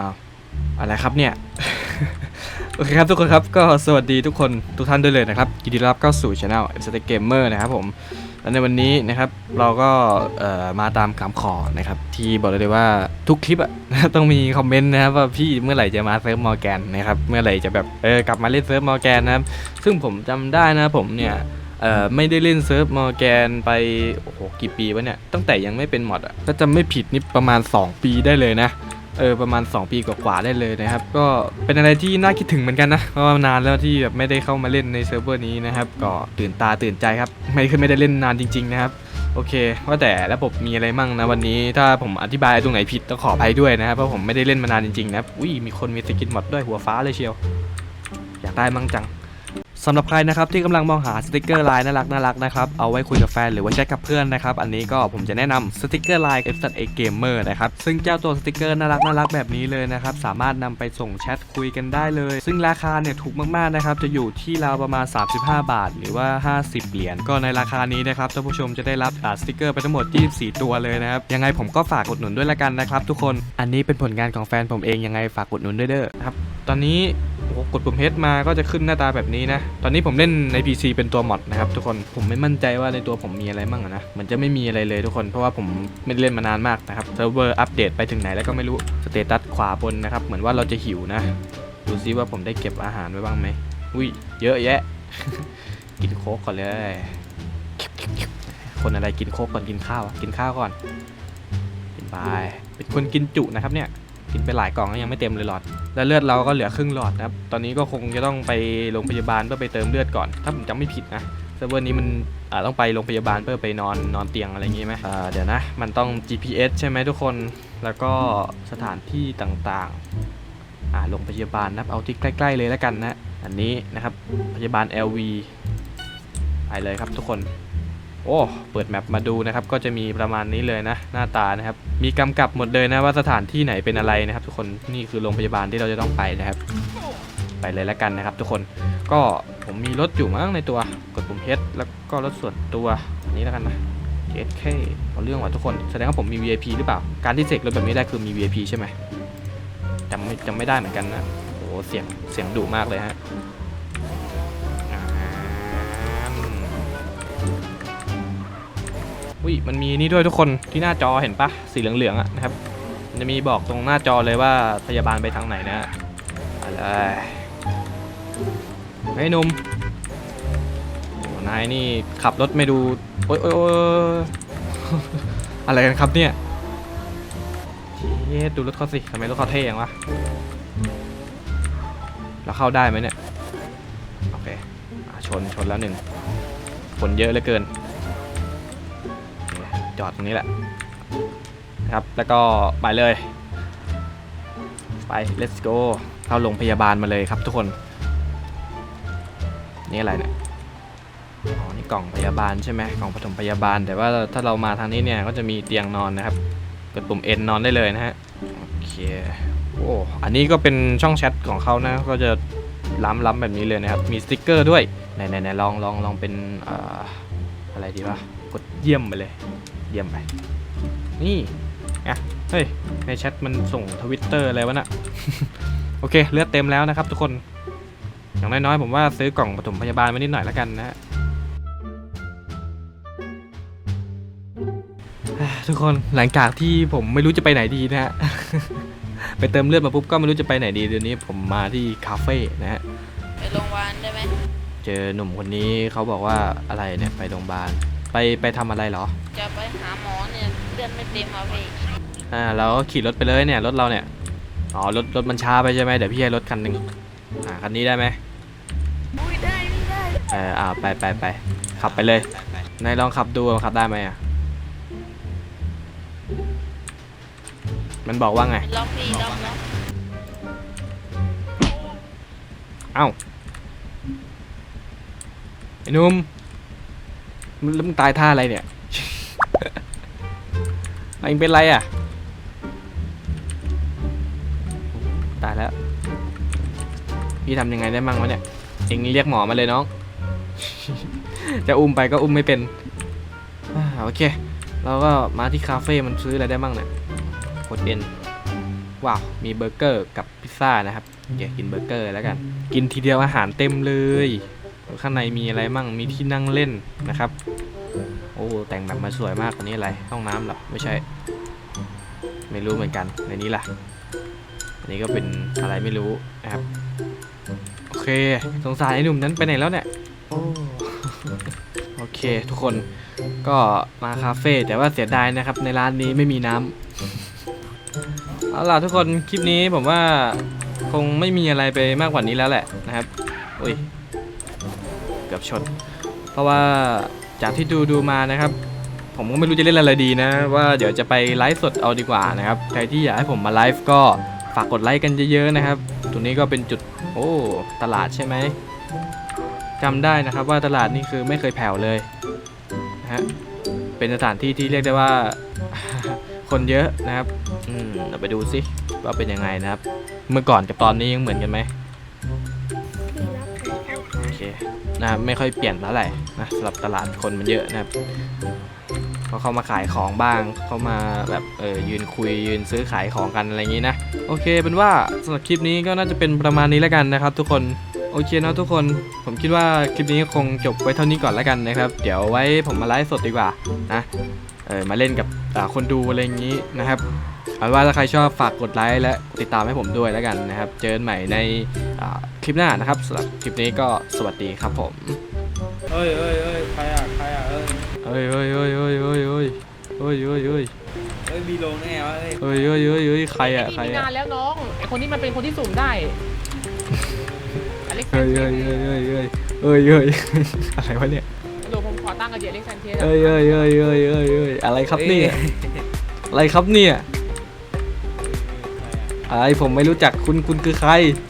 อ้าวอะไรครับเนี่ย โอเคครับทุกคนครับก็สวัสดีทุกคนทุกท่านด้วยเลยนะครับยินดีรับเข้าสู่ช anel e p s t a Gamer นะครับผมและในวันนี้นะครับเราก็มาตามคำขอนะครับ ที่บอกเลยว่าทุกคลิปอะต้องมีคอมเมนต์นะครับว่าพี่เมื่อไหร่จะมาเซิร์ฟมอร์แกนนะครับเมื่อไหร่จะแบบเออกลับมาเล่นเซิร์ฟมอร์แกนนะครับ ซึ่งผมจำได้นะผมเนี่ยไม่ได้เล่นเซิร์ฟมอร์แกนไปโอ้โหกี่ปีวะเนี่ยตั้งแต่ยังไม่เป็นมอดอะถ้าจำไม่ผิดนี่ประมาณ 2 ปีได้เลยนะ เออประมาณ 2 ปีกว่าๆได้เลยนะครับ ก็เป็นอะไรที่น่าคิดถึงเหมือนกันนะเพราะว่านานแล้วที่แบบไม่ได้เข้ามาเล่นในเซิร์ฟเวอร์นี้นะครับ ก็ตื่นตาตื่นใจครับ ไม่เคยไม่ได้เล่นนานจริง ๆ นะครับโอเค ว่าแต่ระบบมีอะไรมั่งนะวันนี้ ถ้าผมอธิบายตรงไหนผิดต้องขออภัยด้วยนะครับ เพราะผมไม่ได้เล่นมานานจริงๆนะครับอุ้ยมีคนมีสกินหมดด้วยหัวฟ้าเลยเชียว อยากได้มั่งจัง สำหรับใครนะครับที่กำลังมองหาสติกเกอร์ลายน่ารักน่ารักนะครับเอาไว้คุยกับแฟนหรือว่าแชทกับเพื่อนนะครับอันนี้ก็ผมจะแนะนำสติกเกอร์ลาย f a Gamer นะครับซึ่งเจ้าตัวสติกเกอร์น่ารักน่ารักแบบนี้เลยนะครับสามารถนำไปส่งแชทคุยกันได้เลย ซึ่งราคาเนี่ยถูกมากๆนะครับจะอยู่ที่ราวประมาณ 35 บาท หรือว่า 50 เหรียญก็ในราคานี้นะครับท่านผู้ชมจะได้รับสติกเกอร์ไปทั้งหมด 24 ตัวเลยนะครับยังไงผมก็ฝากกดหนุนด้วยละกันนะครับทุกคนอันนี้เป็นผลงานของแฟนผมเองยังไงฝากกดหนุนด้วยเด้อครับ ตอนนี้กดปุ่ม H มาก็จะขึ้นหน้าตาแบบนี้นะ ตอนนี้ผมเล่นใน PC เป็นตัวมอดนะครับทุกคน ผมไม่มั่นใจว่าในตัวผมมีอะไรมั่งอะนะ มันจะไม่มีอะไรเลยทุกคน เพราะว่าผมไม่ได้เล่นมานานมากนะครับ เซิร์ฟเวอร์อัปเดตไปถึงไหนแล้วก็ไม่รู้ สเตตัสขวาบนนะครับ เหมือนว่าเราจะหิวนะ ดูซิว่าผมได้เก็บอาหารไว้บ้างไหม อุ้ย เยอะแยะ กินโค้กก่อนเลย คนอะไรกินโค้กก่อนกินข้าว กินข้าวก่อนกินไป เป็นคนกินจุนะครับเนี่ย กินไปหลายกล่องแล้วยังไม่เต็มเลยหลอด แล้วเลือดเราก็เหลือครึ่งหลอดนะครับ ตอนนี้ก็คงจะต้องไปโรงพยาบาลเพื่อไปเติมเลือดก่อน ถ้าผมจำไม่ผิดนะเซิร์ฟเวอร์นี้มันอ่าต้องไปโรงพยาบาลเพื่อไปนอนนอนเตียงอะไรอย่างงี้ไหมอ่าเดี๋ยวนะ มันต้อง GPS ใช่ไหมทุกคน แล้วก็สถานที่ต่างๆ อ่า โรงพยาบาลนะครับเอาที่ใกล้ ๆ เลยแล้วกันนะ อันนี้นะครับ พยาบาล LV ไปเลยครับทุกคน โอ้ เปิดแมปมาดูนะครับ ก็จะมีประมาณนี้เลยนะ หน้าตานะครับ มีกำกับหมดเลยนะว่าสถานที่ไหนเป็นอะไรนะครับ ทุกคน นี่คือโรงพยาบาลที่เราจะต้องไปนะครับ ไปเลยแล้วกันนะครับ ทุกคน ก็ผมมีรถอยู่มั้งในตัว กดปุ่ม H แล้วก็รถส่วนตัวอันนี้แล้วกันนะ HK เอาเรื่องว่ะทุกคน แสดงว่าผมมี VIP หรือเปล่า การที่เสกรถแบบนี้ได้คือมี VIP ใช่ไหมจำไม่จำไม่ได้เหมือนกันนะโอ้เสียงเสียงดุมากเลยฮะ อุ้ยมันมีนี่ด้วยทุกคนที่หน้าจอเห็นปะสีเหลืองๆอะนะครับมันจะมีบอกตรงหน้าจอเลยว่าพยาบาลไปทางไหนนะไปเลยเฮ้ยหนุ่มนายนี่ขับรถไม่ดูโอ๊ยโอ๊ยโอ๊ยอะไรกันครับเนี่ยเย้ดูรถเขาสิทำไมรถเขาเท่ยังวะเราเข้าได้ไหมเนี่ย โอเคอชนชนแล้วหนึ่งคนเยอะเหลือเกิน จอดตรงนี้แหละนะครับ แล้วก็ไปเลย ไป let's go เข้าโรงพยาบาลมาเลยครับทุกคน นี่อะไรเนี่ยอ๋อนี่กล่องพยาบาลใช่ไหมกล่องปฐมพยาบาล แต่ว่าถ้าเรามาทางนี้เนี่ยก็จะมีเตียงนอนนะครับกดปุ่ม N นอนได้เลยนะฮะโอเคโอ้อันนี้ก็เป็นช่องแชทของเขานะก็จะล้ำๆแบบนี้เลยนะครับ มีสติกเกอร์ด้วยไหนไหนลองลองลองเป็นเอ่ออะไรดีวะกดเยี่ยมไปเลย เยี่ยมไป นี่อะเฮ้ย ในแชทมันส่งทวิตเตอร์อะไรวะน่ะ โอเค เลือดเต็มแล้วนะครับทุกคน อย่างน้อยๆ ผมว่าซื้อกล่องปฐมพยาบาลมานิดหน่อยแล้วกันนะฮะอะทุกคนหลังจากที่ผมไม่รู้จะไปไหนดีนะฮะ ไปเติมเลือดมาปุ๊บก็ไม่รู้จะไปไหนดีเดี๋ยวนี้ผมมาที่คาเฟ่นะฮะ ไปโรงพยาบาลได้ไหม เจอหนุ่มคนนี้เขาบอกว่าอะไรเนี่ยไปโรงพยาบาล ไปไปทำอะไรเหรอ จะไปหาหมอเนี่ยเลือดไม่เต็มอะพี่อ่าเราก็ขี่รถไปเลยเนี่ยรถเราเนี่ยอ๋อรถรถมันช้าไปใช่ไหมเดี๋ยวพี่ให้รถคันหนึ่งอ่าคันนี้ได้ไหมอุ้ยได้ไม่ได้เอออ่าไปไปไปขับไปเลยนายลองขับดูว่าขับได้ไหมอะมันบอกว่าไงล็อกพี่ล็อกล็อกเอ้าไอ้หนุ่มมึง แล้วมึงตายท่าอะไรเนี่ยไอ้เป็นไรอะ ตายแล้ว พี่ทำยังไงได้มั่งวะเนี่ย เอ็งเรียกหมอมาเลยน้อง จะอุ้มไปก็อุ้มไม่เป็นอโอเค เราก็มาที่คาเฟ่มันซื้ออะไรได้มั่งเนี่ยกดเอ็นว้าว มีเบอร์เกอร์กับพิซซ่านะครับ เดี๋ยวกินเบอร์เกอร์แล้วกัน กินทีเดียวอาหารเต็มเลย ข้างในมีอะไรมั่งมีที่นั่งเล่นนะครับ โอ้แต่งแบบมาสวยมากอันนี้อะไรห้องน้ำเหรอไม่ใช่ ไม่รู้เหมือนกันในนี้ล่ะอันนี้ก็เป็นอะไรไม่รู้นะครับโอเคสงสารไอ้หนุ่มนั้นไปไหนแล้วเนี่ยโอ้โอเค ทุกคนก็มาคาเฟ่แต่ว่าเสียดายนะครับ ในร้านนี้ไม่มีน้ำเอาล่ะทุกคนคลิปนี้ผมว่าคงไม่มีอะไรไปมากกว่านี้แล้วแหละนะครับอุ้ยเกือบชน เพราะว่าจากที่ดูดูมานะครับ ผมก็ไม่รู้จะเล่นอะไรดีนะ ว่าเดี๋ยวจะไปไลฟ์สดเอาดีกว่านะครับ ใครที่อยากให้ผมมาไลฟ์ก็ฝากกดไลค์กันเยอะๆนะครับ ตรงนี้ก็เป็นจุดโอ้ตลาดใช่ไหมจำได้นะครับว่าตลาดนี่คือไม่เคยแผ่วเลยนะฮะเป็นสถานที่ที่เรียกได้ว่าคนเยอะนะครับ อืมเราไปดูสิว่าเป็นยังไงนะครับ เมื่อก่อนกับตอนนี้ยังเหมือนกันไหม นะครับไม่ค่อยเปลี่ยนเท่าไหร่นะสำหรับตลาดคนมันเยอะนะครับเขาเข้ามาขายของบ้างเข้ามาแบบเออยืนคุยยืนซื้อขายของกันอะไรอย่างนี้นะโอเคเป็นว่าสำหรับคลิปนี้ก็น่าจะเป็นประมาณนี้แล้วกันนะครับ ทุกคนโอเคนะทุกคนผมคิดว่าคลิปนี้คงจบไว้เท่านี้ก่อนแล้วกันนะครับ เดี๋ยวไว้ผมมาไลฟ์สดดีกว่านะ ออมาเล่นกับอ่าคนดูอะไรอย่างนี้นะครับเอาเป็นว่าถ้าใครชอบฝากกดไลค์และติดตามให้ผมด้วยแล้วกันนะครับ เจอกันใหม่ในอ่าคลิปหน้านะครับสำหรับคลิปนี้ก็สวัสดีครับผมเอ้ยเอ้ยเอ้ยใครอะใครอะเอ้ยเฮ้ยเฮ้ยเฮ้ยเฮ้ยเฮ้ยเฮ้ยเฮ้ยเฮ้ยเฮ้ยเอ้ยมีลงแน่วะเอ้ยเฮ้ยเฮ้ยเฮ้ยเฮ้ยใครอะใครมีอะนานแล้วน้องไอคนนี้มันเป็นคนที่สุ่มได้อเล็กซาเฮ้ยนเชเฮ้ยสเฮ้ยเฮ้ยเฮ้ยเฮ้ยเฮ้ยอะไรวะเนี่ย กับเดียอเล็กซานเชสเอ้ยเอ้ยเอ้ยเอ้ยเอ้ยเอ้ยอะไรครับเนี่ย อะไรครับเนี่ย อะไรผมไม่รู้จักคุณคุณคือใครใ